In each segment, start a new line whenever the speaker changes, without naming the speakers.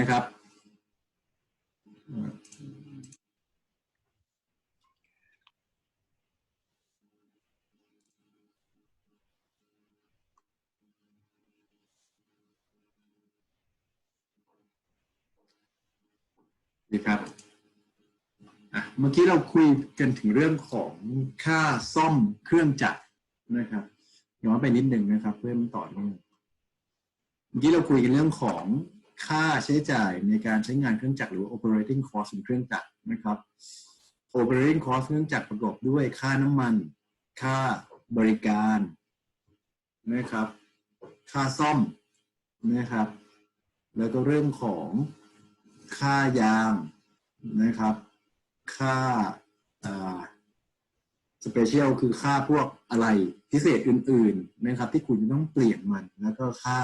นะครับดีครับอะเมื่อกี้เราคุยกันถึงเรื่องของค่าซ่อมเครื่องจักรนะครับย้อนไปนิดหนึ่งนะครับ เพื่อมันต่อเนื่องเมื่อกี้เราคุยกันเรื่องของ ค่าใช้จ่ายในการใช้งานเครื่องจักรหรือ operating cost ของเครื่องจักรนะครับ operating cost เครื่องจักรประกอบด้วยค่าน้ำมัน ค่าบริการนะครับ ค่าซ่อมนะครับ แล้วก็เรื่องของค่ายางนะครับ ค่าสเปเชียลคือค่าพวกอะไรพิเศษอื่น ๆ นะครับ ที่คุณจะต้องเปลี่ยนมัน แล้วก็ค่า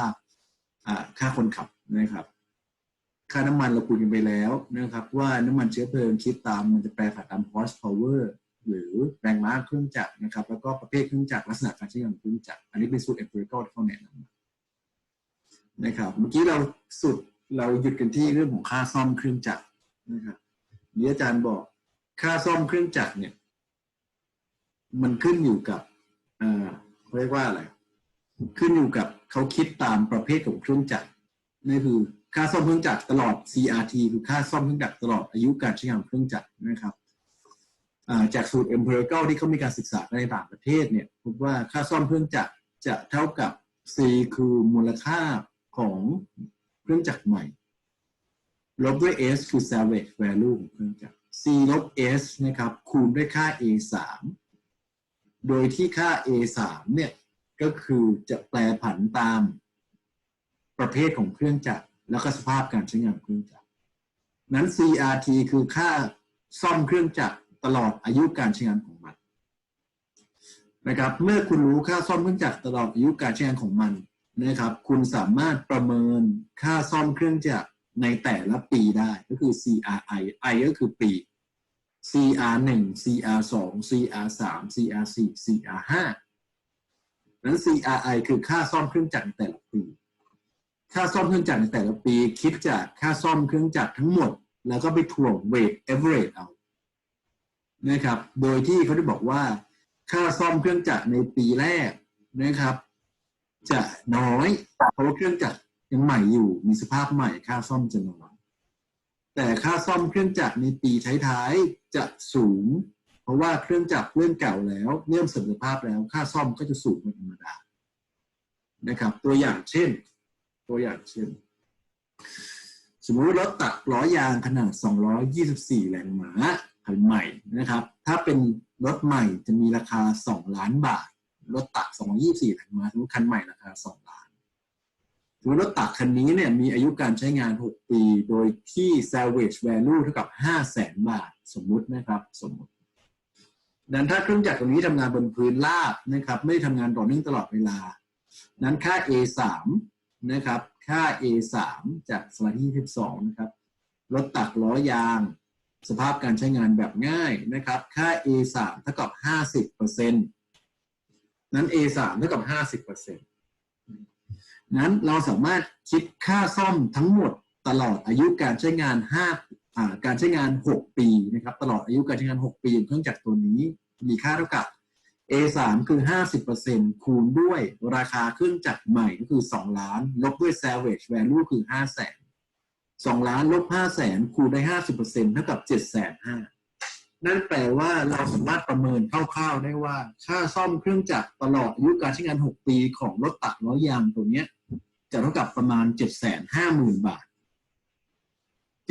ค่าคนขับนะครับ ค่าน้ำมันเราคุยกันไปแล้วนะครับ ว่าน้ำมันเชื้อเพลิงคิดตามมันจะแปลผันตาม horsepower หรือแรงม้าเครื่องจักรนะครับ แล้วก็ประเภทเครื่องจักรลักษณะการใช้งานของเครื่องจักรอันนี้เป็นสูตร empirical ที่เขาแนะนำนะครับเมื่อกี้เราสุดเราหยุดกันที่เรื่องของค่าซ่อมเครื่องจักรนะครับนี่อาจารย์บอกค่าซ่อมเครื่องจักรเนี่ย มันขึ้นอยู่กับอ่าเขาเรียกว่าอะไรขึ้นอยู่กับ เขาคิดตามประเภทของเครื่องจักรนี่คือค่าซ่อมเครื่องจักรตลอด CRT คือค่าซ่อมเครื่องจักรตลอดอายุการใช้งานเครื่องจักรนะครับจากสูตร empirical ที่เขามีการศึกษาในต่างประเทศเนี่ยพบว่าค่าซ่อมเครื่องจักรจะเท่ากับ C คือมูลค่าของเครื่องจักรใหม่ ลบด้วย S คือ salvage value ของเครื่องจักร C ลบ S นะครับคูณด้วยค่า A 3โดยที่ค่า A 3เนี่ย ก็คือจะแปลผันตามประเภทของเครื่องจักร แล้วก็สภาพการใช้งานเครื่องจักร นั้น CRT คือค่าซ่อมเครื่องจักรตลอดอายุการใช้งานของมันนะครับ เมื่อคุณรู้ค่าซ่อมเครื่องจักรตลอดอายุการใช้งานของมันนะครับ คุณสามารถประเมินค่าซ่อมเครื่องจักรในแต่ละปีได้ก็คือ CRI I ก็คือปี CR 1 CR 2 CR 3 CR 4 CR 5 นั้น CRI คือค่าซ่อมเครื่องจักรในแต่ละปี ค่าซ่อมเครื่องจักรในแต่ละปี คิดจากค่าซ่อมเครื่องจักรทั้งหมด แล้วก็ไปถ่วง weight average เอานะครับ โดยที่เขาได้บอกว่า ค่าซ่อมเครื่องจักรในปีแรกนะครับ จะน้อย เพราะว่าเครื่องจักรยังใหม่อยู่มีสภาพใหม่ ค่าซ่อมจะน้อยแต่ค่าซ่อมเครื่องจักรในปีท้ายๆจะสูง เพราะว่าเครื่องจักรเริ่มเก่าแล้วเริ่มเสื่อมสภาพแล้วค่าซ่อมก็จะสูงเป็นธรรมดานะครับ ตัวอย่างเช่น ตัวอย่างเช่น สมมติรถตักล้อยางขนาด 224 แรงม้าคันใหม่นะครับ ถ้าเป็นรถใหม่จะมีราคา 2 ล้านบาท รถตัก 224 แรงม้าสมมติคันใหม่ราคา 2 ล้านสมมติรถตักคันนี้เนี่ยมีอายุการใช้งาน 6 ปี โดยที่ salvage value เท่ากับ 5 0 0แสนบาท สมมุตินะครับ สมมุติ นั้นถ้าเครื่องจักรตรงนี้ทำงานบนพื้นราบนะครับ ไม่ได้ทำงานต่อเนื่องตลอดเวลา นั้นค่า A3 นะครับ ค่า A3 จากสไลด์ที่12นะครับรถตักล้อยาง สภาพการใช้งานแบบง่ายนะครับ ค่า A3 เท่ากับ 50%นั้น A3 เท่ากับ 50%นั้นเราสามารถคิดค่าซ่อมทั้งหมดตลอดอายุการใช้งาน5อ่าการใช้งาน 6 ปีนะครับ ตลอดอายุการใช้งาน 6 ปีของเครื่องจักรตัวนี้ มีค่าเท่ากับ A3 คือ 50%คูณด้วยราคาเครื่องจักรใหม่ก็คือ 2 ล้าน ลบด้วย salvage value คือ 5 0 0แสน2ล้านลบ 5 0 0แสนคูณได้ 50%เท่ากับ 7 5 0 0 0นั่นแปลว่าเราสามารถประเมินคร่าวๆได้ว่า ค่าซ่อมเครื่องจักรตลอดอายุการใช้งาน 6 ปีของรถตักล้อยางตัวเนี้ย จะเท่ากับประมาณ 750,000 บาท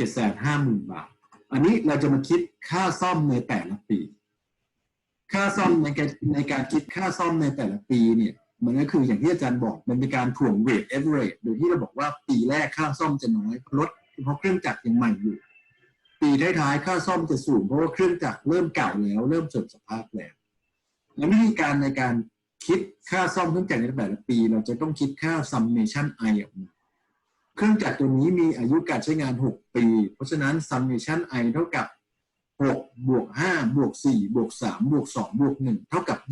750,000 บาท อันนี้เราจะมาคิดค่าซ่อมในแต่ละปี ค่าซ่อมในการในการคิดค่าซ่อมในแต่ละปีเนี่ยมันก็คืออย่างที่อาจารย์บอกมันเป็นการถ่วง weight average โดยที่เราบอกว่าปีแรกค่าซ่อมจะน้อยรถเพราะเครื่องจักรยังใหม่อยู่ ปีท้ายๆค่าซ่อมจะสูง เพราะว่าเครื่องจักรเริ่มเก่าแล้ว เริ่มเสื่อมสภาพแล้วและวิธีการในการคิดค่าซ่อมเครื่องจักรในแต่ละปี เราจะต้องคิดค่า summation i ออกมาเครื่องจักรตัวนี้มีอายุการใช้งาน 6 ปี เพราะฉะนั้น summation i เท่ากับ 6บวก5บวก4บวก3บวก2บวก1เท่ากับ21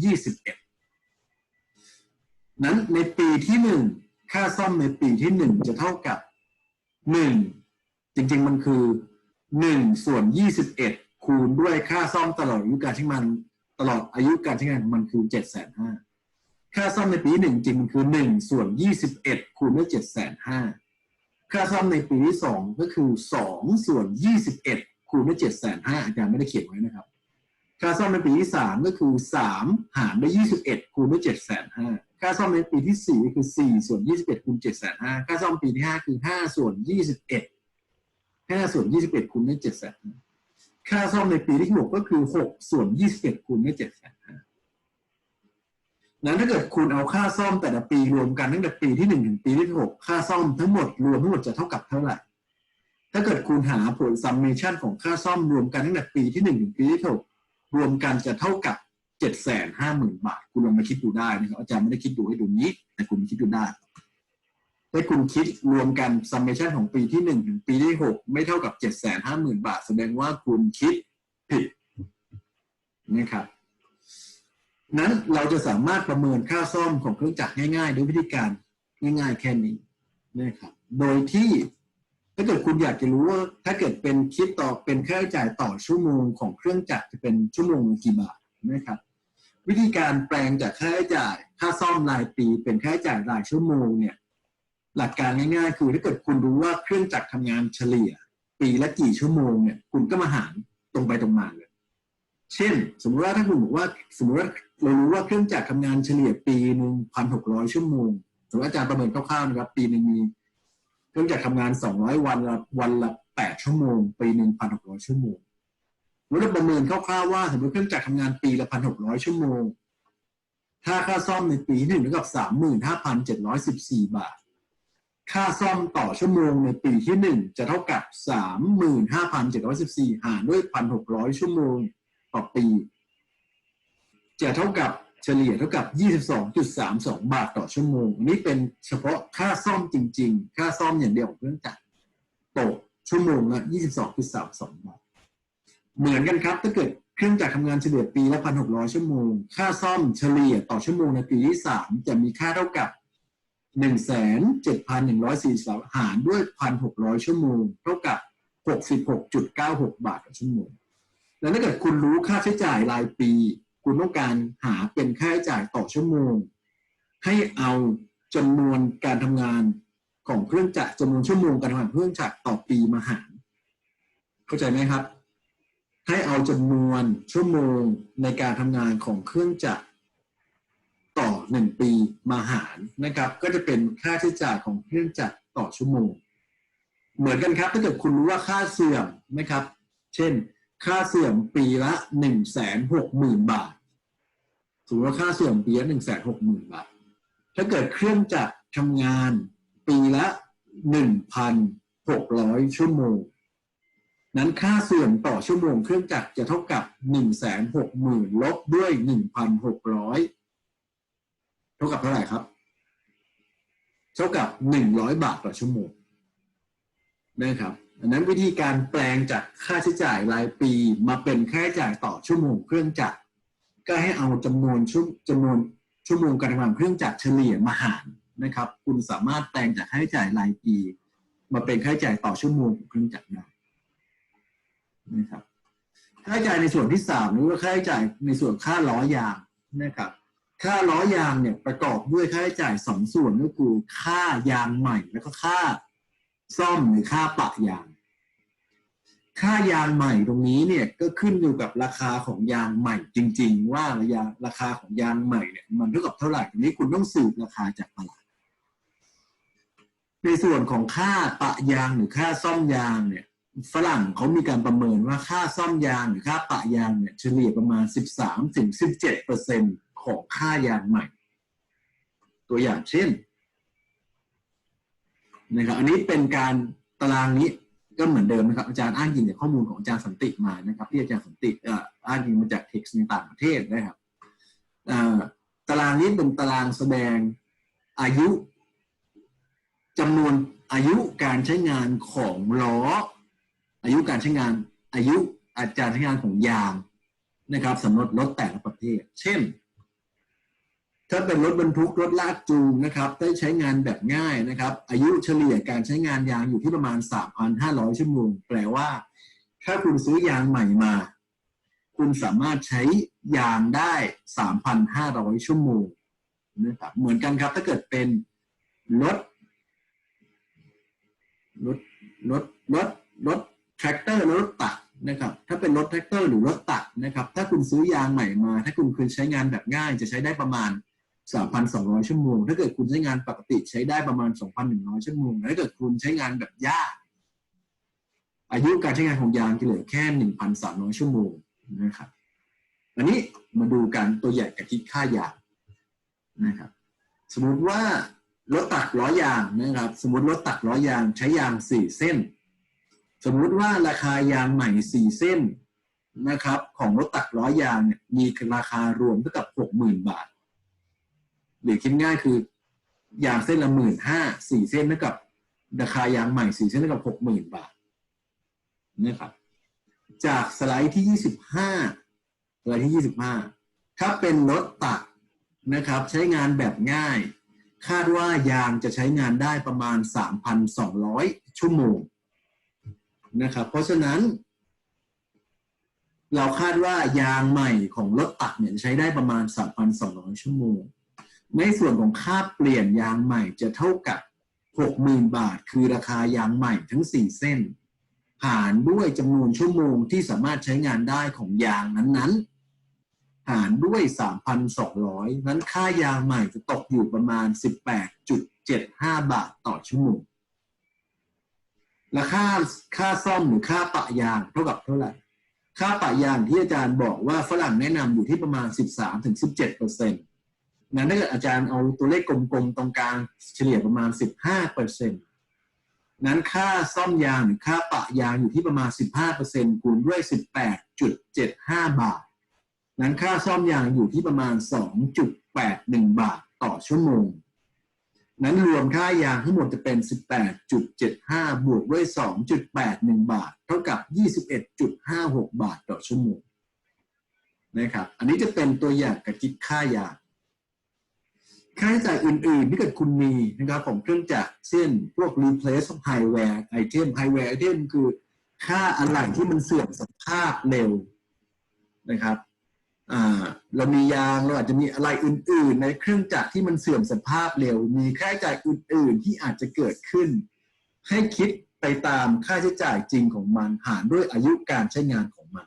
นั้นในปีที่1ค่าซ่อมในปีที่1จะเท่ากับ1จริง ๆ มันคือหนึ่งส่วนยี่สิบเอ็ดคูณด้วยค่าซ่อมตลอดอายุการใช้งานตลอดอายุการใช้งานของมันคือเจ็ดแสนห้าค่าซ่อมในปีที่หนึ่งจริงมันคือหนึ่งส่วนยี่สิบเอ็ดคูณด้วยเจ็ดแสนห้าค่าซ่อมในปีที่สองก็คือสองส่วนยี่สิบเอ็ด คูณด้วยเจ็ดแสนห้าอาจารย์ไม่ได้เขียนไว้นะครับ ค่าซ่อมในปีที่สามก็คือสามหารด้วยยี่สิบเอ็ดคูณด้วยเจ็ดแสนห้าค่าซ่อมในปีที่สี่ก็คือสี่ส่วนยี่สิบเอ็ดคูณเจ็ดแสนห้าค่าซ่อมปีที่ห้าคือห้าส่วนยี่สิบเอ็ดห้าส่วนยี่สิบเอ็ดคูณด้วยเจ็ดแสนค่าซ่อมในปีที่หกก็คือหกส่วนยี่สิบเอ็ดคูณด้วยเจ็ดแสนห้านั้นถ้าเกิดคุณเอาค่าซ่อมแต่ละปีรวมกันตั้งแต่ปีที่หนึ่งถึงปีที่หกค่าซ่อมทั้งหมดรวมทั้งหมดจะเท่ากับเท่าไหร่ ถ้าเกิดคุณหาผล summation ของค่าซ่อมรวมกันตั้งแต่ปีที่หนึ่งถึงปีที่หกรวมกันจะเท่ากับเจ็ดแสนห้าหมื่นบาท คุณลองมาคิดดูได้นะครับอาจารย์ไม่ได้คิดดูให้ดูนี้ แต่คุณคิดดูได้ถ้าคุณคิดรวมกัน summation ของปีที่หนึ่งถึงปีที่หกไม่เท่ากับเจ็ดแสนห้าหมื่นบาท แสดงว่าคุณคิดผิดนะครับนั้นเราจะสามารถประเมินค่าซ่อมของเครื่องจักรง่ายๆด้วยวิธีการง่ายๆแค่นี้นะครับโดยที่ ถ้าเกิดคุณอยากจะรู้ว่า ถ้าเกิดเป็นคิดต่อเป็นค่าใช้จ่ายต่อชั่วโมงของเครื่องจักรจะเป็นชั่วโมงกี่บาทนะครับ วิธีการแปลงจากค่าใช้จ่ายค่าซ่อมรายปี เป็นค่าใช้จ่ายรายชั่วโมงเนี่ยหลักการง่ายๆ คือถ้าเกิดคุณรู้ว่าเครื่องจักรทำงานเฉลี่ย ปีละกี่ชั่วโมงเนี่ยคุณก็มาหารตรงไปตรงมาเลย เช่น สมมติว่าถ้าคุณบอกว่าสมมติว่าเรารู้ว่าเครื่องจักรทำงานเฉลี่ยปีหนึ่งพันหกร้อยชั่วโมงสมมติอาจารย์ประเมินคร่าวๆนะครับปีหนึ่งมี เครื่องจักรทำงาน 200 วันละวันละ 8 ชั่วโมง ปีหนึ่งพันหกร้อยชั่วโมงเราประเมินคร่าวๆว่าสมมติเครื่องจักรทำงานปีละพันหกร้อยชั่วโมง ถ้าค่าซ่อมในปีที่หนึ่งเท่ากับสามหมื่นห้าพันเจ็ดร้อยสิบาท ค่าซ่อมต่อชั่วโมงในปีที่หนึ่งจะเท่ากับสามหมื่นห้ารด้วยพันหกร้อยชั่วโมงต่อปี จะเท่ากับ เฉลี่ยเท่ากับ 22.32 บาทต่อชั่วโมง นี่เป็นเฉพาะค่าซ่อมจริง ๆ ค่าซ่อมอย่างเดียวของเครื่องจักรตกชั่วโมงละ22.32 บาท เหมือนกันครับ ถ้าเกิดเครื่องจักรทำงานเฉลี่ยปีละ 1,600 ชั่วโมง ค่าซ่อมเฉลี่ยต่อชั่วโมงในปีที่ 3 จะมีค่าเท่ากับ 17,143หารด้วย 1,600 ชั่วโมง เท่ากับ 66.96 บาทต่อชั่วโมง แล้วถ้าเกิดคุณรู้ค่าใช้จ่ายรายปี คุณต้องการหาเป็นค่าใช้จ่ายต่อชั่วโมง ให้เอาจำนวนการทำงานของเครื่องจักรจำนวนชั่วโมงการทำงานเครื่องจักรต่อปีมาหาร เข้าใจไหมครับ ให้เอาจำนวนชั่วโมงในการทำงานของเครื่องจักรต่อหนึ่งปีมาหารนะครับ ก็จะเป็นค่าใช้จ่ายของเครื่องจักรต่อชั่วโมง เหมือนกันครับถ้าเกิดคุณรู้ว่าค่าเสื่อมนะครับ เช่น ค่าเสื่อมปีละหนึ่งแสนหกหมื่นบาทสมมติว่าค่าเสื่อมปีละหนึ่งแสนหกหมื่นบาท ถ้าเกิดเครื่องจักรทำงานปีละหนึ่งพันหกร้อยชั่วโมง นั้นค่าเสื่อมต่อชั่วโมงเครื่องจักรจะเท่ากับหนึ่งแสนหกหมื่นลบด้วยหนึ่งพันหกร้อยเท่ากับเท่าไหร่ครับ เท่ากับหนึ่งร้อยบาทต่อชั่วโมงนะครับ ดังนั้นวิธีการแปลงจากค่าใช้จ่ายรายปีมาเป็นค่าใช้จ่ายต่อชั่วโมงเครื่องจักรก็ให้เอาจำนวนชั่วจำนวนชั่วโมงการทำงานเครื่องจักรเฉลี่ยมาหารนะครับ คุณสามารถแปลงจากค่าใช้จ่ายรายปี มาเป็นค่าใช้จ่ายต่อชั่วโมงของเครื่องจักรได้นะครับค่าใช้จ่ายในส่วนที่สามนี่ก็ค่าใช้จ่ายในส่วนค่าล้อยางนะครับ ค่าล้อยางเนี่ยประกอบด้วยค่าใช้จ่ายสองส่วนก็คือค่ายางใหม่แล้วก็ค่าซ่อมหรือค่าปะยาง ค่ายางใหม่ตรงนี้เนี่ยก็ขึ้นอยู่กับราคาของยางใหม่จริง ๆ ว่าระยะราคาของยางใหม่เนี่ยมันเท่ากับเท่าไหร่ตรงนี้คุณต้องสืบราคาจากตลาด ในส่วนของค่าปะยางหรือค่าซ่อมยางเนี่ยฝรั่งเขามีการประเมินว่าค่าซ่อมยางหรือค่าปะยางเนี่ยเฉลี่ยประมาณ 13ถึง17เปอร์เซ็นของค่ายางใหม่ ตัวอย่างเช่นนะครับอันนี้เป็นการตารางนี้ ก็เหมือนเดิมนะครับอาจารย์อ้างอิงจากข้อมูลของอาจารย์สันติมานะครับที่อาจารย์สันติอ้างอิงมาจากเท็กซ์ในต่างประเทศนะครับตารางนี้เป็นตารางแสดงอายุจำนวนอายุการใช้งานของล้อ อายุการใช้งานอายุอาจารย์ใช้งานของยางนะครับสำหรับรถแต่ละประเภทเช่น ถ้าเป็นรถบรรทุกรถลากจูงนะครับได้ใช้งานแบบง่ายนะครับ อายุเฉลี่ยการใช้งานยางอยู่ที่ประมาณ 3,500 ชั่วโมง แปลว่า ถ้าคุณซื้อยางใหม่มา คุณสามารถใช้ยางได้ 3,500 ชั่วโมงนะครับเหมือนกันครับ ถ้าเกิดเป็นรถรถรถรถรถแทรกเตอร์รถตักนะครับถ้าเป็นรถแทรกเตอร์หรือรถตักนะครับ ถ้าคุณซื้อยางใหม่มา ถ้าคุณคืนใช้งานแบบง่ายจะใช้ได้ประมาณ 3,200 ชั่วโมง ถ้าเกิดคุณใช้งานปกติใช้ได้ประมาณ 2,100 ชั่วโมง ถ้าเกิดคุณใช้งานแบบยากอายุการใช้งานของยางจะเหลือแค่ 1,300 ชั่วโมงนะครับ อันนี้มาดูกันตัวอย่างกับคิดค่ายางนะครับ สมมุติว่ารถตักล้อยางนะครับ สมมติรถตักล้อยางใช้ยางสี่เส้น สมมุติว่าราคายางใหม่สี่เส้นนะครับ ของรถตักล้อยางเนี่ยมีราคารวมเท่ากับหกหมื่นบาท หรือคิดง่ายคือยางเส้นละหมื่นห้าสี่เส้นเท่ากับราคายางใหม่สี่เส้นเท่ากับหกหมื่นบาทนะครับจากสไลด์ที่ยี่สิบห้าสไลด์ที่ยี่สิบห้าถ้าเป็นรถตักนะครับ ใช้งานแบบง่าย คาดว่ายางจะใช้งานได้ประมาณ 3,200 ชั่วโมงนะครับ เพราะฉะนั้น เราคาดว่ายางใหม่ของรถตักเนี่ยใช้ได้ประมาณ 3,200 ชั่วโมง ในส่วนของค่าเปลี่ยนยางใหม่จะเท่ากับ 60,000 บาท คือราคายางใหม่ทั้ง 4 เส้น หารด้วยจำนวนชั่วโมงที่สามารถใช้งานได้ของยางนั้นๆ หารด้วย 3,200 นั้นค่ายางใหม่จะตกอยู่ประมาณ 18.75 บาทต่อชั่วโมง และค่าค่าซ่อมหรือค่าปะยางเท่ากับเท่าไหร่ ค่าปะยางที่อาจารย์บอกว่าฝรั่งแนะนำอยู่ที่ประมาณ 13-17เปอร์เซ็นต์ นั้นถ้าเกิดอาจารย์เอาตัวเลขกลมๆ ตรงกลางเฉลี่ยประมาณ 15เปอร์เซ็นต์นั้นค่าซ่อมยางหรือค่าปะยางอยู่ที่ประมาณ 15เปอร์เซ็นต์คูณด้วย 18.75 บาท นั้นค่าซ่อมยางอยู่ที่ประมาณ 2.81 บาทต่อชั่วโมง นั้นรวมค่ายางทั้งหมดจะเป็น 18.75 บวกด้วย 2.81 บาท เท่ากับ 21.56 บาทต่อชั่วโมงนะครับ อันนี้จะเป็นตัวอย่างกับคิดค่ายาง ค่าใช้จ่ายอื่นๆที่เกิดคุณมีนะครับของเครื่องจักรเช่น พวก replace hardware item hardware item คือค่าอะไหล่ที่มันเสื่อมสภาพเร็วนะครับอ่าเรามียางเราอาจจะมีอะไรอื่น ๆ ในเครื่องจักรที่มันเสื่อมสภาพเร็ว มีค่าใช้จ่ายอื่น ๆ ที่อาจจะเกิดขึ้น ให้คิดไปตามค่าใช้จ่ายจริงของมันหารด้วยอายุการใช้งานของมัน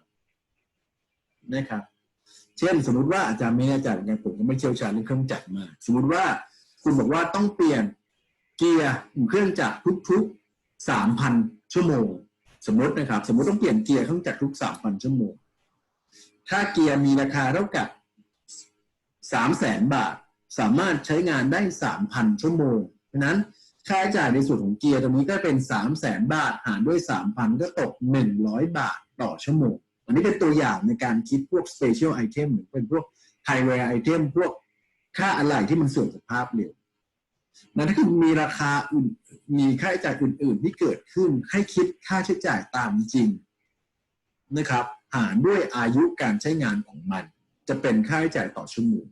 นะครับ เช่น สมมติว่าอาจารย์ไม่แน่ใจเหมือนกันผมก็ไม่เชี่ยวชาญเรื่องเครื่องจักรมากสมมติว่าคุณบอกว่าต้องเปลี่ยนเกียร์เครื่องจักรทุกๆสามพันชั่วโมง สมมตินะครับ สมมติต้องเปลี่ยนเกียร์เครื่องจักรทุกสามพันชั่วโมง ถ้าเกียร์มีราคาเท่ากับสามแสนบาท สามารถใช้งานได้สามพันชั่วโมงเพราะนั้นค่าใช้จ่ายในส่วนของเกียร์ตรงนี้ก็เป็นสามแสนบาทหารด้วยสามพันก็ตกหนึ่งร้อยบาทต่อชั่วโมง อันนี้เป็นตัวอย่างในการคิดพวก special item หรือเป็นพวก high-wear item พวกค่าอะไหล่ที่มันเสื่อมสภาพเร็วนั้นถ้าคุณมีราคาอื่นมีค่าใช้จ่ายอื่น ๆ ที่เกิดขึ้นให้คิดค่าใช้จ่ายตามจริงนะครับหารด้วยอายุการใช้งานของมัน จะเป็นค่าใช้จ่ายต่อชั่วโมง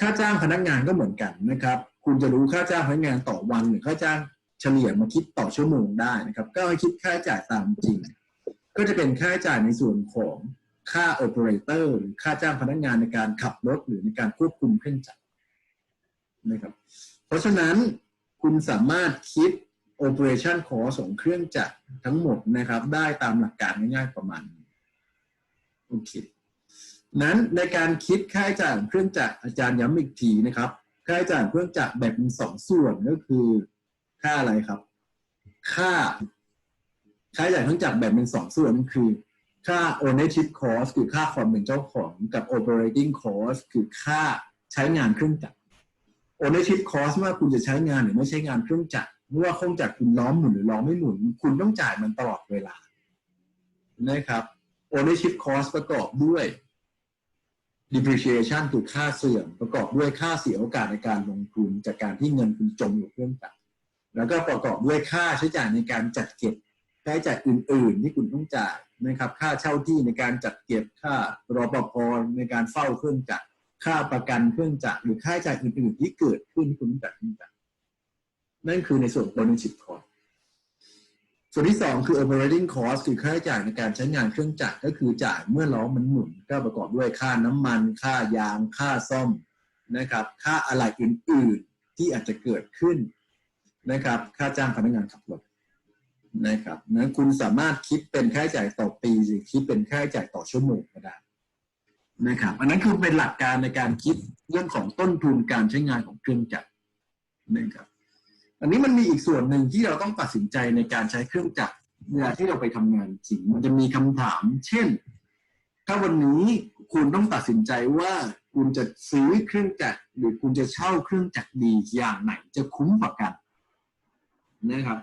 ค่าจ้างพนักงานก็เหมือนกันนะครับ คุณจะรู้ค่าจ้างพนักงานต่อวันหรือค่าจ้างเฉลี่ยมาคิดต่อชั่วโมงได้นะครับ ก็ให้คิดค่าใช้จ่ายตามจริง ก็จะเป็นค่าใช้จ่ายในส่วนของค่าโอเปอเรเตอร์หรือค่าจ้างพนักงานในการขับรถหรือในการควบคุมเครื่องจักรนะครับ เพราะฉะนั้นคุณสามารถคิด operation cost ของเครื่องจักรทั้งหมดนะครับ ได้ตามหลักการง่ายๆประมาณนี้โอเคนั้นในการคิดค่าใช้จ่ายของเครื่องจักรอาจารย์ย้ำอีกทีนะครับ ค่าใช้จ่ายเครื่องจักรแบ่งเป็นสองส่วนก็คือ ค่าอะไรครับ ค่า ค่าใช้จ่ายเครื่องจักรแบ่งเป็นสองส่วนคือค่า ownership cost คือค่าความเป็นเจ้าของกับ operating cost คือค่าใช้งานเครื่องจักร ownership cost ว่าคุณจะใช้งานหรือไม่ใช้งานเครื่องจักรไม่ว่าเครื่องจักรคุณล้อมหมุนหรือล้อมไม่หมุน คุณต้องจ่ายมันตลอดเวลานะครับ ownership cost ประกอบด้วย depreciation คือค่าเสื่อมประกอบด้วยค่าเสียโอกาสในการลงทุนจากการที่เงินคุณจมอยู่เครื่องจักรแล้วก็ประกอบด้วยค่าใช้จ่ายในการจัดเก็บาใช้จ่ายอื่นๆที่คุณต้องจ่ายนะครับ ค่าเช่าที่ในการจัดเก็บค่ารปภในการเฝ้าเครื่องจักรค่าประกันเครื่องจักรหรือค่าใช้จ่ายอื่นๆที่เกิดขึ้นที่คุณต้องจ่ายเครื่องจักรนั่นคือในส่วนของ ownership cost ส่วนที่สองคือ operating cost คือค่าใช้จ่ายในการใช้งานเครื่องจักรก็คือจ่ายเมื่อล้อมันหมุนก็ประกอบด้วยค่าน้ำมัน ค่ายาง ค่าซ่อมนะครับ ค่าอะไรอื่น ๆ ที่อาจจะเกิดขึ้นนะครับ ค่าจ้างพนักงานขับรถ นะครับนั้นคุณสามารถคิดเป็นค่าใช้จ่ายต่อปีหรือคิดเป็นค่าใช้จ่ายต่อชั่วโมงก็ได้นะครับ อันนั้นคือเป็นหลักการในการคิดเรื่องของต้นทุนการใช้งานของเครื่องจักรนะครับ อันนี้มันมีอีกส่วนหนึ่งที่เราต้องตัดสินใจในการใช้เครื่องจักรเวลาที่เราไปทำงานจริง มันจะมีคำถาม เช่น ถ้าวันนี้คุณต้องตัดสินใจว่าคุณจะซื้อเครื่องจักรหรือคุณจะเช่าเครื่องจักรดีอย่างไหนจะคุ้มกว่ากันนะครับ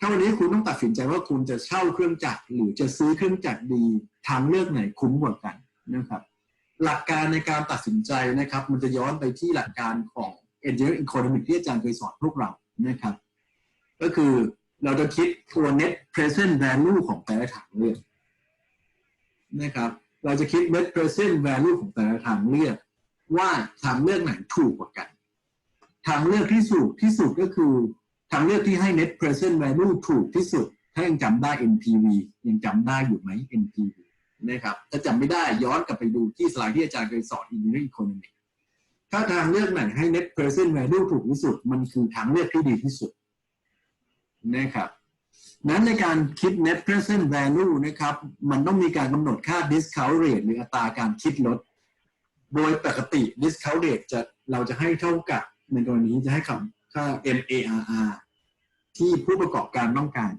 ถ้าวันนี้คุณต้องตัดสินใจว่าคุณจะเช่าเครื่องจักรหรือจะซื้อเครื่องจักรดีทางเลือกไหนคุ้มกว่ากันนะครับ หลักการในการตัดสินใจนะครับ มันจะย้อนไปที่หลักการของ engineering economics ที่อาจารย์เคยสอนพวกเรานะครับ ก็คือเราจะคิดตัว net present value ของแต่ละทางเลือกนะครับ เราจะคิด net present value ของแต่ละทางเลือก ว่าทางเลือกไหนถูกกว่ากัน ทางเลือกที่สูงที่สุดก็คือ ทางเลือกที่ให้ net present value ถูกที่สุด ถ้ายังจำได้ NPV ยังจำได้อยู่ไหม NPV นะครับถ้าจำไม่ได้ย้อนกลับไปดูที่สไลด์ที่อาจารย์เคยสอน engineering economics ถ้าทางเลือกไหนให้ net present value ถูกที่สุด มันคือทางเลือกที่ดีที่สุดนะครับนั้นในการคิด net present value นะครับ มันต้องมีการกำหนดค่า discount rate หรืออัตราการคิดลด โดยปกติ discount rate จะเราจะให้เท่ากับในกรณีนี้จะให้คำ ค่า MARR ที่ผู้ประกอบการต้องการ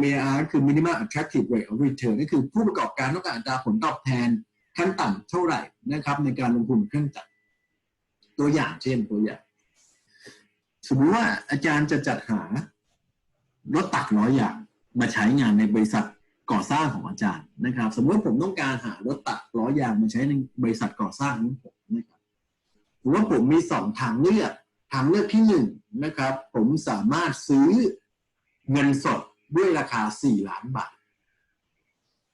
MAR คือ minimum attractive rate of return ก็คือผู้ประกอบการต้องการอัตราผลตอบแทนขั้นต่ำเท่าไหร่นะครับ ในการลงทุนเครื่องจักรตัวอย่างเช่นตัวอย่างสมมติว่าอาจารย์จะจัดหารถตักร้อยอย่างมาใช้งานในบริษัทก่อสร้างของอาจารย์นะครับ สมมติผมต้องการหารถตักร้อยอย่างมาใช้ในบริษัทก่อสร้างของผมนะครับหรือว่าผมมีสองทางเลือก ทางเลือกที่หนึ่งนะครับ ผมสามารถซื้อเงินสดด้วยราคาสี่ล้านบาท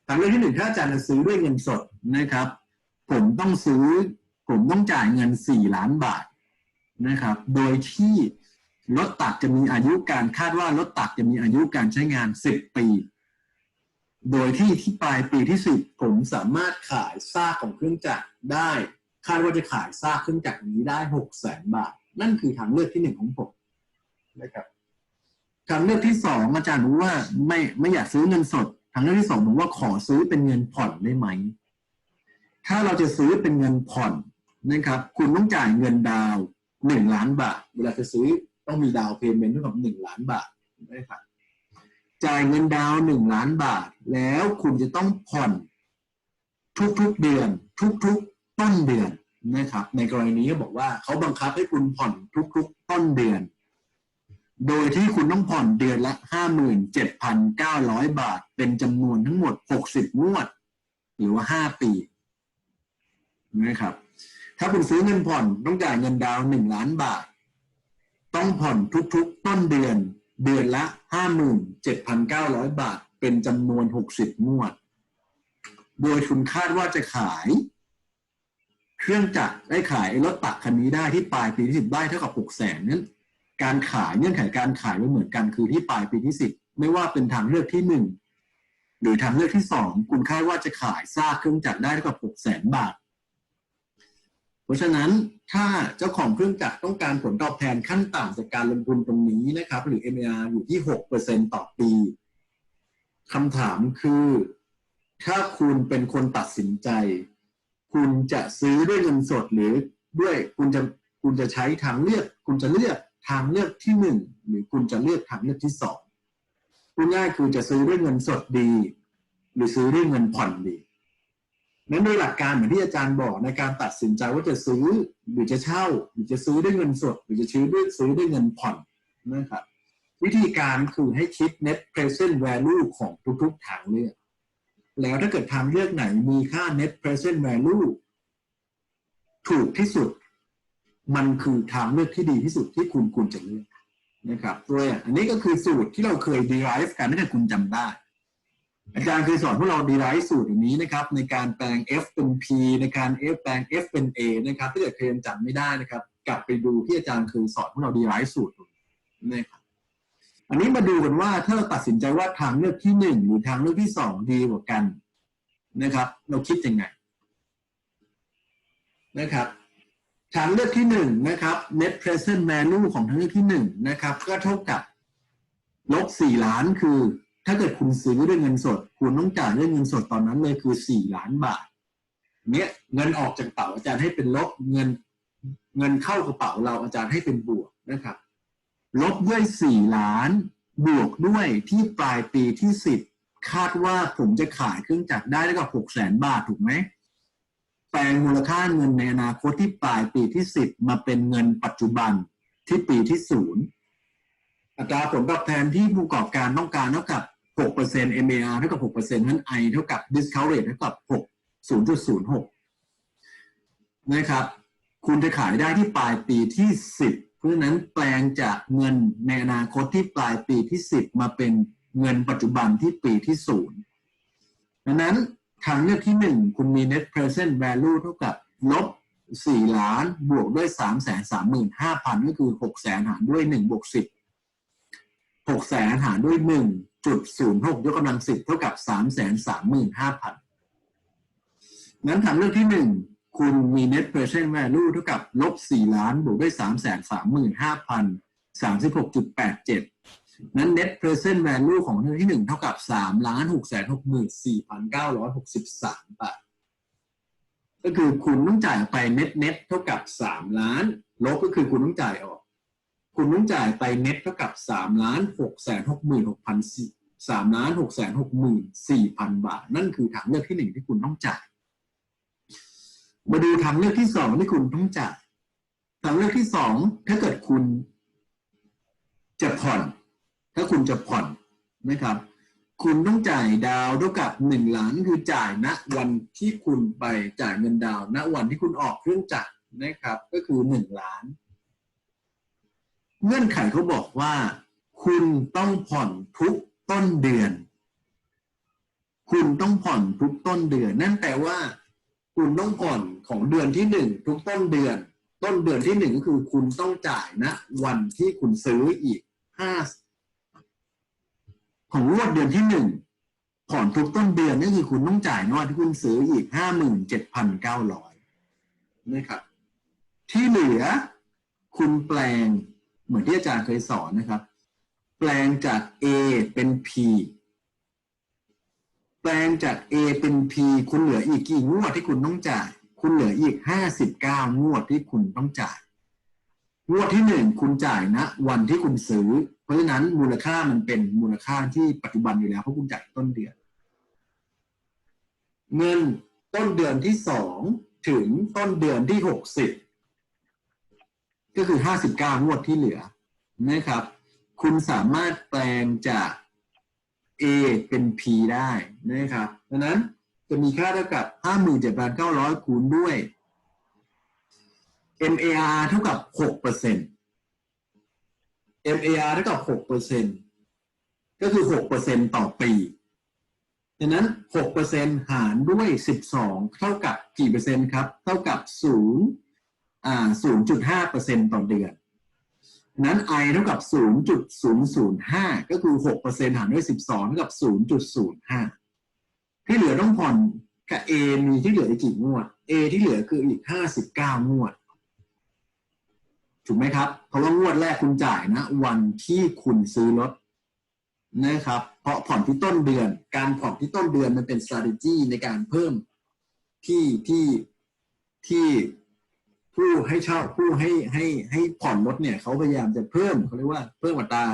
ทางเลือกที่หนึ่งถ้าอาจารย์จะซื้อด้วยเงินสดนะครับ ผมต้องซื้อ ผมต้องจ่ายเงินสี่ล้านบาทนะครับ โดยที่รถตักจะมีอายุการคาดว่ารถตักจะมีอายุการใช้งานสิบปี โดยที่ที่ปลายปีที่สิบผมสามารถขายซากของเครื่องจักรได้ คาดว่าจะขายซากเครื่องจักรนี้ได้หกแสนบาท นั่นคือทางเลือกที่หนึ่งของผมนะครับทางเลือกที่สองอาจารย์รู้ว่าไม่ไม่อยากซื้อเงินสด ทางเลือกที่สองผมว่าขอซื้อเป็นเงินผ่อนได้ไหม ถ้าเราจะซื้อเป็นเงินผ่อนนะครับ คุณต้องจ่ายเงินดาวหนึ่งล้านบาท เวลาจะซื้อต้องมีดาวเพย์เมนต์เท่ากับหนึ่งล้านบาทนะครับจ่ายเงินดาวหนึ่งล้านบาท แล้วคุณจะต้องผ่อนทุกๆเดือน ทุกๆต้นเดือน นะครับในกรณีนี้ก็บอกว่าเขาบังคับให้คุณผ่อนทุก ๆ ต้นเดือน โดยที่คุณต้องผ่อนเดือนละห้าหมื่นเจ็ดพันเก้าร้อยบาท เป็นจำนวนทั้งหมดหกสิบงวด หรือว่าห้าปีนะครับถ้าคุณซื้อเงินผ่อนต้องจ่ายเงินดาวหนึ่งล้านบาท ต้องผ่อนทุกๆ ต้นเดือน เดือนละห้าหมื่นเจ็ดพันเก้าร้อยบาท เป็นจำนวนหกสิบงวด โดยคุณคาดว่าจะขาย เครื่องจักรได้ขายรถตักคันนี้ได้ที่ปลายปีที่สิบได้เท่ากับหกแสนนั้นการขายเงื่อนไขการขายไม่เหมือนกันคือที่ปลายปีที่สิบไม่ว่าเป็นทางเลือกที่หนึ่งหรือทางเลือกที่สองคุณคาดว่าจะขายซากเครื่องจักรได้เท่ากับหกแสนบาท เพราะฉะนั้นถ้าเจ้าของเครื่องจักรต้องการผลตอบแทนขั้นต่ำจากการลงทุนตรงนี้นะครับ หรือ MAR อยู่ที่6%ต่อปีคำถามคือ ถ้าคุณเป็นคนตัดสินใจ คุณจะซื้อด้วยเงินสดหรือด้วยคุณจะคุณจะใช้ทางเลือก คุณจะเลือกทางเลือกที่หนึ่งหรือคุณจะเลือกทางเลือกที่สองพูดง่ายคือจะซื้อด้วยเงินสดดี หรือซื้อด้วยเงินผ่อนดีนั้นโดยหลักการเหมือนที่อาจารย์บอกในการตัดสินใจว่าจะซื้อหรือจะเช่า หรือจะซื้อด้วยเงินสด หรือจะซื้อด้วยซื้อด้วยเงินผ่อนนะครับวิธีการคือให้คิด net present value ของทุกๆทางเลือก แล้วถ้าเกิดทางเลือกไหนมีค่า net present value ถูกที่สุด มันคือทางเลือกที่ดีที่สุดที่คุณควรจะเลือกนะครับตัวอย่างอันนี้ก็คือสูตรที่เราเคย derive กันถ้าเกิดคุณจำได้ อาจารย์เคยสอนพวกเราดีไรสูตรอย่างนี้นะครับ ในการแปลง F เป็น P ในการ F แปลง F เป็น A นะครับถ้าเกิดเคยยังจำไม่ได้นะครับ กลับไปดูที่อาจารย์เคยสอนพวกเราดีไรสูตรนะครับ อันนี้มาดูกันว่าถ้าเราตัดสินใจว่าทางเลือกที่หนึ่งหรือทางเลือกที่สองดีกว่ากันนะครับ เราคิดยังไงนะครับทางเลือกที่หนึ่งนะครับ net present value ของทางเลือกที่หนึ่งนะครับ ก็เท่ากับลบสี่ล้านคือ ถ้าเกิดคุณซื้อด้วยเงินสด คุณต้องจ่ายด้วยเงินสดตอนนั้นเลยคือสี่ล้านบาทเนี้ยเงินออกจากกระเป๋าอาจารย์ให้เป็นลบเงิน เงินเข้ากระเป๋าเราอาจารย์ให้เป็นบวกนะครับ ลบด้วยสี่ล้าน บวกด้วยที่ปลายปีที่สิบคาดว่าผมจะขายเครื่องจักรได้ได้กับหกแสนบาทถูกไหมแปลงมูลค่าเงินในอนาคตที่ปลายปีที่สิบมาเป็นเงินปัจจุบันที่ปีที่ศูนย์อัตราผลตอบแทนที่ผู้ประกอบการต้องการเท่ากับ 6% MAR เท่ากับ 6%นั้น I เท่ากับ discount rate เท่ากับ 6 0.06 นะครับ คุณจะขายได้ที่ปลายปีที่ 10 ราะฉะนั้นแปลงจากเงินในอนาคตที่ปลายปีที่ 10 มาเป็นเงินปัจจุบันที่ปีที่0ดังนั้นทางเลือกที่ 1 คุณมี net present value เท่ากับลบ4ล้านบวกด้วย 3 3 5 0 0 0 ก็คือ 6 แสนหารด้วย1บวก10 6 แสนหารด้วย 1.06 ยกกำลัง 10 เท่ากับ 3 3 5 0 0 0นั้นทางเลือกที่ 1 คุณมี net present value เท่ากับลบ4ล้านบวกด้วย 3 3 5 0 36.87 นั้น net present value ของเลือกที่ 1 เท่ากับ 3 ล้าน6 6 4 963 บาท ก็คือคุณต้องจ่ายไป net net เท่ากับ 3 ล้าน ลบก็คือคุณต้องจ่ายออก คุณต้องจ่ายไป net เท่ากับ 3 ล้าน6 6 6 6 3ล้าน6 6 4 0 0 0 บาท นั่นคือทางเลือกที่หนึ่งที่คุณต้องจ่าย มาดูทางเลือกที่สองที่คุณต้องจ่ายทางเลือกที่สองถ้าเกิดคุณจะผ่อน ถ้าคุณจะผ่อนนะครับ คุณต้องจ่ายดาวเท่ากับหนึ่งล้านคือจ่ายณวันที่คุณไปจ่ายเงินดาวณวันที่คุณออกเครื่องจักรนะครับ ก็คือหนึ่งล้าน เงื่อนไขเขาบอกว่า คุณต้องผ่อนทุกต้นเดือน คุณต้องผ่อนทุกต้นเดือน นั่นแปลว่า คุณต้องผ่อนของเดือนที่หนึ่งทุกต้นเดือน ต้นเดือนที่หนึ่งก็คือคุณต้องจ่ายณวันที่คุณซื้ออีกห้าของงวดเดือนที่หนึ่งผ่อนทุกต้นเดือนนี่คือคุณต้องจ่ายนวันที่คุณซื้ออีกห้าหมื่นเจ็ดพันเก้าร้อยนะครับ ที่เหลือคุณแปลงเหมือนที่อาจารย์เคยสอนนะครับ แปลงจาก A เป็น P แปลงจาก A เป็น P คุณเหลืออีกกี่งวดที่คุณต้องจ่าย คุณเหลืออีกห้าสิบเก้างวดที่คุณต้องจ่าย งวดที่หนึ่งคุณจ่ายณวันที่คุณซื้อ เพราะฉะนั้นมูลค่ามันเป็นมูลค่าที่ปัจจุบันอยู่แล้วเพราะคุณจ่ายต้นเดือน เงินต้นเดือนที่สองถึงต้นเดือนที่หกสิบก็คือห้าสิบเก้างวดที่เหลือนะครับ คุณสามารถแปลงจาก A เป็น P ได้นะครับดังนั้นจะมีค่าเท่ากับ 57,900 คูณด้วย MAR เท่ากับ 6% MAR เท่ากับ 6%ก็คือ 6%ต่อปีดังนั้น 6%หารด้วย 12 เท่ากับกี่เปอร์เซ็นต์ครับ เท่ากับ 0 อ่า 0.5%ต่อเดือน นั้น i เท่ากับ 0.005 ก็คือ 6%หารด้วย 12 เท่ากับ 0.05 ที่เหลือต้องผ่อนกับ A มีที่เหลืออีกกี่งวด A ที่เหลือคืออีก 59 งวด ถูกไหมครับ เพราะว่างวดแรกคุณจ่ายนะ วันที่คุณซื้อรถนะครับ เพราะผ่อนที่ต้นเดือน การผ่อนที่ต้นเดือนมันเป็น strategy ในการเพิ่มที่ที่ที่ ผู้ให้เช่าผู้ให้ให้ให้ผ่อนรถเนี่ยเขาพยายามจะเพิ่มเขาเรียกว่าเพิ่มอัตรา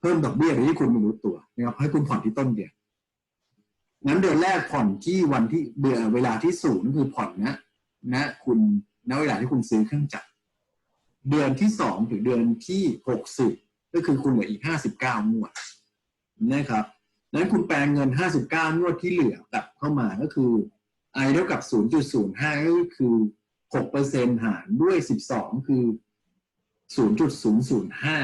เพิ่มดอกเบี้ยโดยที่คุณไม่รู้ตัวนะครับให้คุณผ่อนที่ต้นเดือนนั้นเดือนแรกผ่อนที่วันที่เดือนเวลาที่ศูนย์คือผ่อนนะนะคุณณเวลาที่คุณซื้อเครื่องจักรเดือนที่สองถึงเดือนที่หกสิบก็คือคุณเหลืออีกห้าสิบเก้างวดนะครับนั้นคุณแปลงเงินห้าสิบเก้างวดที่เหลือกลับเข้ามาก็คือ i เท่ากับศูนย์จุดศูนย์ห้าก็คือ หกเปอร์เซ็นหารด้วยสิบสองคือศูนย์จุดศูนย์ศูนย์ห้า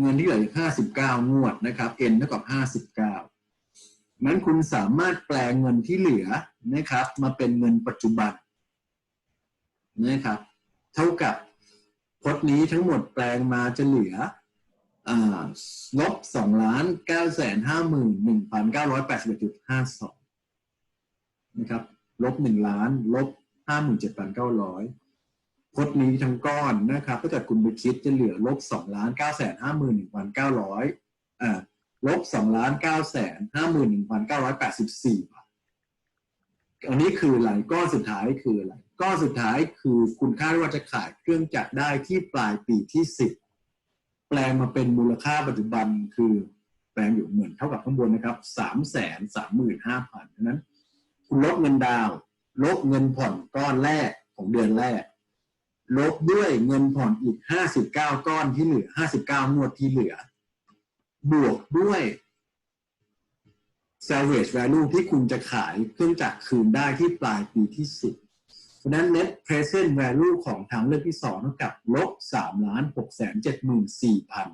เงินที่เหลืออีกห้าสิบเก้างวดนะครับ n เท่ากับห้าสิบเก้านั้นคุณสามารถแปลงเงินที่เหลือนะครับ มาเป็นเงินปัจจุบันนะครับ เท่ากับพจน์นี้ทั้งหมดแปลงมาจะเหลืออลบสองล้านเก้าแสนห้าหมื่นหนึ่งพันเก้าร้อยแปดสิบเอ็ดจุดห้าสองนะครับ ลบหนึ่งล้าน ลบ ห้าหมื่นเจ็ดพันเก้าร้อยพจน์นี้ทั้งก้อนนะครับถ้าเกิดคุณไปคิดจะเหลือลบสองล้านเก้าแสนห้าหมื่นหนึ่งพันเก้าร้อยอ่าลบสองล้านเก้าแสนห้าหมื่นหนึ่งพันเก้าร้อยแปดสิบสี่บาทอันนี้คืออะไรก้อนสุดท้ายคืออะไรก้อนสุดท้ายคือคุณคาดว่าจะขายเครื่องจักรได้ที่ปลายปีที่สิบแปลงมาเป็นมูลค่าปัจจุบันคือแปลงอยู่เหมือนเท่ากับข้างบนนะครับสามแสนสามหมื่นห้าพันนั้น คุณลบเงินดาวน ลบเงินผ่อนก้อนแรกของเดือนแรก ลบด้วยเงินผ่อนอีกห้าสิบเก้าก้อนที่เหลือห้าสิบเก้างวดที่เหลือ บวกด้วย salvage value ที่คุณจะขายเครื่องจักรคืนได้ที่ปลายปีที่สิบเพราะนั้น net present value ของทางเลือกที่สองเท่ากับลบสามล้านหกแสนเจ็ดหมื่นสี่พัน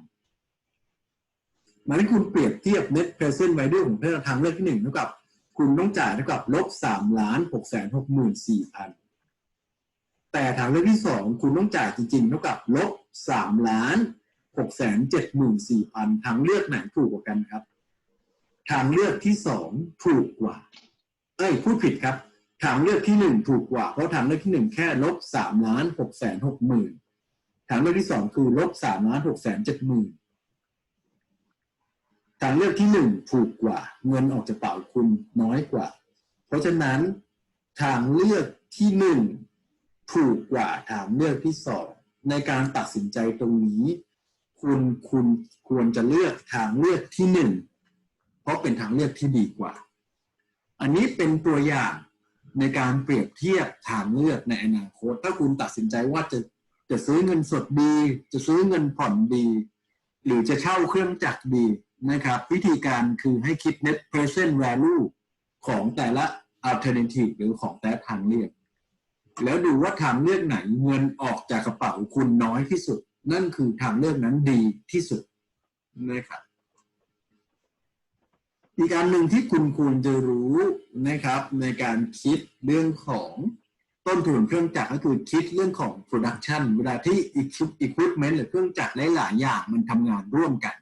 มันให้คุณเปรียบเทียบ net present value ของทางเลือกที่หนึ่งเท่ากับ คุณต้องจ่ายเท่ากับลบสามล้านหกแสนหกหมื่นสี่พันแต่ทางเลือกที่สองคุณต้องจ่ายจริงๆเท่ากับลบสามล้านหกแสนเจ็ดหมื่นสี่พันทางเลือกไหนถูกกว่ากันครับ ทางเลือกที่สองถูกกว่า เอ้ยพูดผิดครับ ทางเลือกที่หนึ่งถูกกว่า เพราะทางเลือกที่หนึ่งแค่ลบสามล้านหกแสนหกหมื่นทางเลือกที่สองคือลบสามล้านหกแสนเจ็ดหมื่น ทางเลือกที่หนึ่งถูกกว่า เงินออกจากเป๋าคุณน้อยกว่า เพราะฉะนั้นทางเลือกที่หนึ่งถูกกว่าทางเลือกที่สองในการตัดสินใจตรงนี้ คุณคุณควรจะเลือกทางเลือกที่หนึ่งเพราะเป็นทางเลือกที่ดีกว่า อันนี้เป็นตัวอย่างในการเปรียบเทียบทางเลือกในอนาคต ถ้าคุณตัดสินใจว่าจะจะซื้อเงินสดดี จะซื้อเงินผ่อนดี หรือจะเช่าเครื่องจักรดี นะครับ วิธีการคือให้คิด net present value ของแต่ละ alternative หรือของแต่ละทางเลือก แล้วดูว่าทางเลือกไหนเงินออกจากกระเป๋าคุณน้อยที่สุด นั่นคือทางเลือกนั้นดีที่สุดนะครับอีกอันหนึ่งที่คุณควรจะรู้นะครับ ในการคิดเรื่องของต้นทุนเครื่องจักรก็คือคิดเรื่องของ production เวลาที่ equipment หรือเครื่องจักรหลายๆอย่างมันทำงานร่วมกัน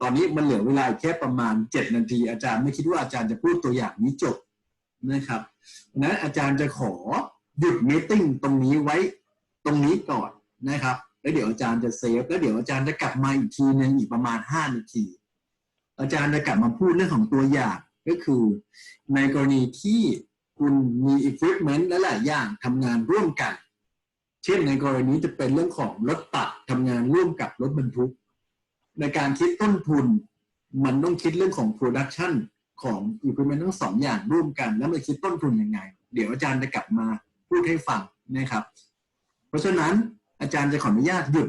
ตอนนี้มันเหลือเวลาแค่ประมาณ 7 นาที อาจารย์ไม่คิดว่าอาจารย์จะพูดตัวอย่างนี้จบนะครับนั้นอาจารย์จะขอหยุดม e ติ้งตรงนี้ไว้ตรงนี้ก่อนนะครับ แล้วเดี๋ยวอาจารย์จะเซฟแล้วเดี๋ยวอาจารย์จะกลับมาอีกทีหนึงอีกประมาณ 5 นาที อาจารย์จะกลับมาพูดเรื่องของตัวอย่างก็คือ ในกรณีที่คุณมี equipment และหลายอย่างทำงานร่วมกัน เช่นในกรณีจะเป็นเรื่องของรถตัดทำงานร่วมกับรถบรรทุก ในการคิดต้นทุน มันต้องคิดเรื่องของ production ของ equipment ทั้งสองอย่างร่วมกัน แล้วมันคิดต้นทุนยังไง เดี๋ยวอาจารย์จะกลับมาพูดให้ฟังนะครับ เพราะฉะนั้นอาจารย์จะขออนุญาตหยุด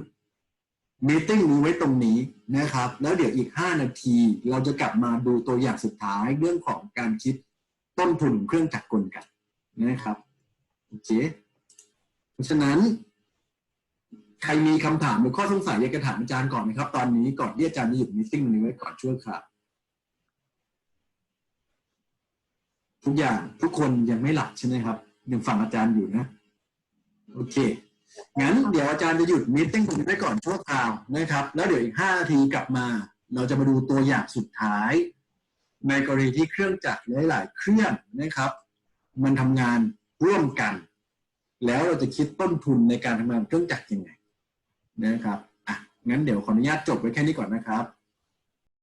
มีติ้งนี้ไว้ตรงนี้นะครับ แล้วเดี๋ยวอีก 5 นาที เราจะกลับมาดูตัวอย่างสุดท้ายเรื่องของการคิดต้นทุนเครื่องจักรกลกันนะครับโอเคเพราะฉะนั้น ใครมีคำถามหรือข้อสงสัยอยากจะถามอาจารย์ก่อนไหมครับ ตอนนี้ก่อนที่อาจารย์จะหยุดมีติ้งนี้ไว้ก่อนชั่วคราวทุกอย่างทุกคนยังไม่หลับใช่ไหมครับยังฟังอาจารย์อยู่นะ โอเคงั้นเดี๋ยวอาจารย์จะหยุดมีติ้งตรงนี้ไว้ก่อนชั่วคราวนะครับ แล้วเดี๋ยวอีก5นาทีกลับมา เราจะมาดูตัวอย่างสุดท้าย ในกรณีที่เครื่องจักรหลาย ๆ เครื่องนะครับ มันทำงานร่วมกัน แล้วเราจะคิดต้นทุนในการทำงานเครื่องจักรยังไง นะครับอะงั้นเดี๋ยวขออนุญาตจบไว้แค่นี้ก่อนนะครับ